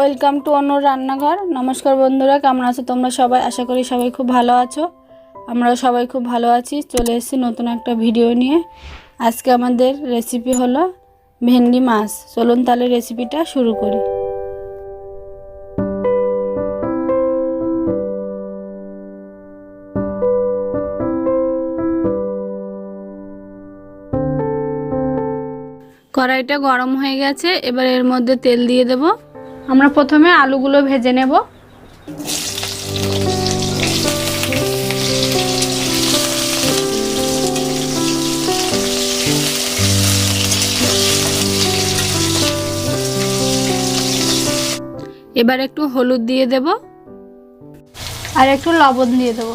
Welcome to অন্য রান্নাঘর। নমস্কার বন্ধুরা, কেমন আছো তোমরা সবাই? আশা করি সবাই খুব ভালো আছো। আমরা সবাই খুব ভালো আছি। চলে এসেছি নতুন একটা ভিডিও নিয়ে। আজকে আমাদের রেসিপি হলো ভেন্ডি মাছ। চলুন তাহলে রেসিপিটা শুরু করি। কড়াইটা গরম হয়ে গেছে। এবার এর মধ্যে তেল দিয়ে দেব। আমরা প্রথমে আলুগুলো ভেজে নেব। এবার একটু হলুদ দিয়ে দেব। আর একটু লবণ দিয়ে দেবো।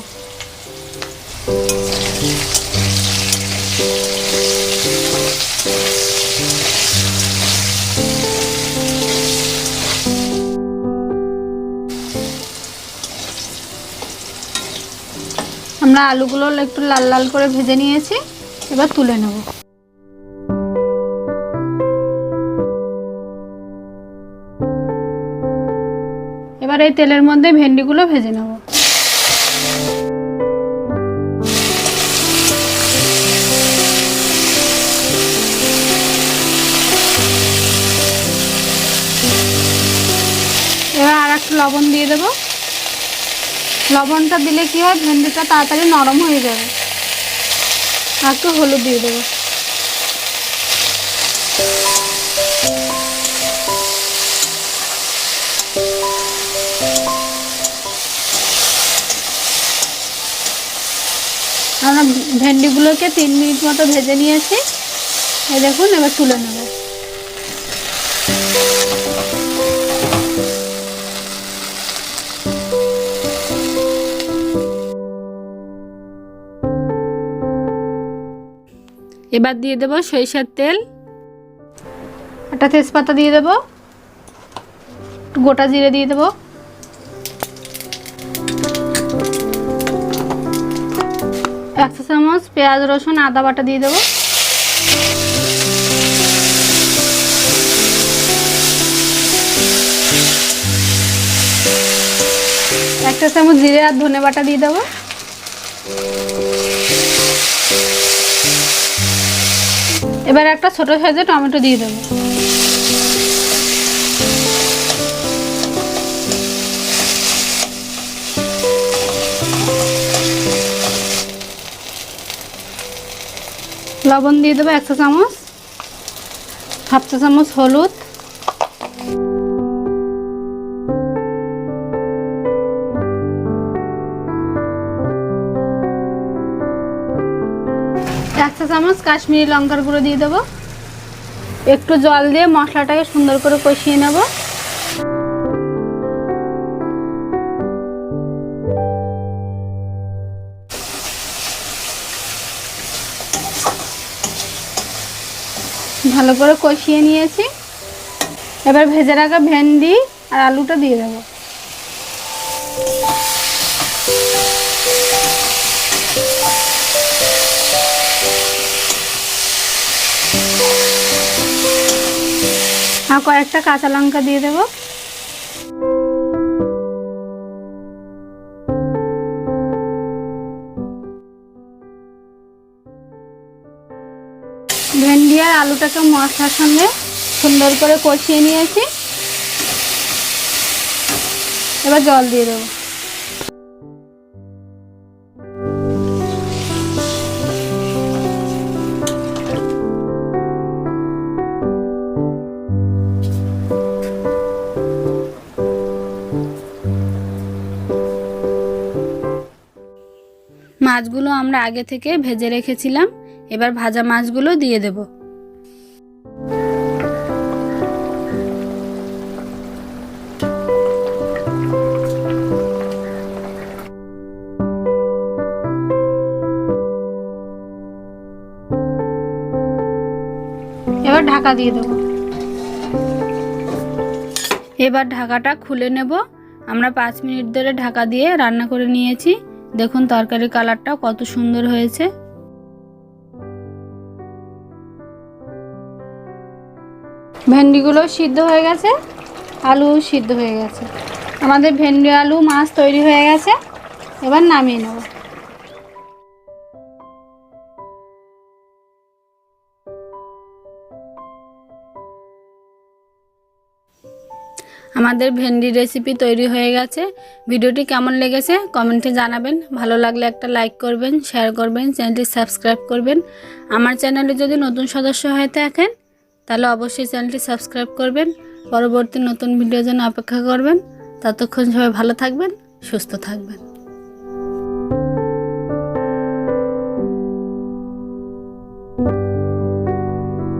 আমরা আলুগুলো একটু লাল লাল করে ভেজে নিয়েছি, এবার তুলে নেব। এবার এই তেলের মধ্যে ভেন্ডিগুলো ভেজে নেব। এবার আর একটু লবণ দিয়ে দেবো। লবণটা দিলে কি হয়, ভেন্ডিটা তাড়াতাড়ি নরম হয়ে যাবে। আর একটু হলুদ দিয়ে দেবো। আমরা ভেন্ডিগুলোকে তিন মিনিট মতো ভেজে নিয়েছি। এই দেখুন, এবার তুলে নেব। এবার দিয়ে দেবো সরিষার তেল। একটা তেজপাতা দিয়ে দেবো। গোটা জিরে দিয়ে দেবো। একশো চামচ পেঁয়াজ, রসুন, আদা বাটা দিয়ে দেবো। একটা চামচ জিরে আর ধনে বাটা দিয়ে দেবো। এবার একটা ছোট সাইজের টমেটো দিয়ে দেবো। লবণ দিয়ে দেবো একশো চামচ, হাফ চা চামচ হলুদ এক চা চামচ, কাশ্মীরি লঙ্কার গুঁড়ো দিয়ে দেবো। একটু জল দিয়ে মশলাটাকে সুন্দর করে কষিয়ে নেব। ভালো করে কষিয়ে নিয়েছি। এবার ভেজে রাখা ভেন্ডি আর আলুটা দিয়ে দেবো। আর কয়েকটা কাঁচা লঙ্কা দিয়ে দেবো। ভেন্ডি আর আলুটাকে মশলার সঙ্গে সুন্দর করে কষিয়ে নিয়েছি। এবার জল দিয়ে দেবো। মাছগুলো আমরা আগে থেকে ভেজে রেখেছিলাম। এবার ভাজা মাছগুলো দিয়ে দেব। এবার ঢাকা দিয়ে দেব। এবার ঢাকাটা খুলে নেব। আমরা পাঁচ মিনিট ধরে ঢাকা দিয়ে রান্না করে নিয়েছি। দেখুন তরকারির কালারটা কত সুন্দর হয়েছে। ভেন্ডিগুলো সিদ্ধ হয়ে গেছে আলু সিদ্ধ হয়ে গেছে। আমাদের ভেন্ডি, আলু, মাছ তৈরি হয়ে গেছে। এবার নামিয়ে নেব। আমাদের ভেন্ডি রেসিপি তৈরি হয়ে গেছে। ভিডিওটি কেমন লেগেছে কমেন্টে জানাবেন। ভালো লাগলে একটা লাইক করবেন শেয়ার করবেন, চ্যানেলটি সাবস্ক্রাইব করবেন। আমার চ্যানেলে যদি নতুন সদস্য হয়ে থাকেন, তাহলে অবশ্যই চ্যানেলটি সাবস্ক্রাইব করবেন। পরবর্তী নতুন ভিডিও জন্য অপেক্ষা করবেন। ততক্ষণ সবাই ভালো থাকবেন, সুস্থ থাকবেন।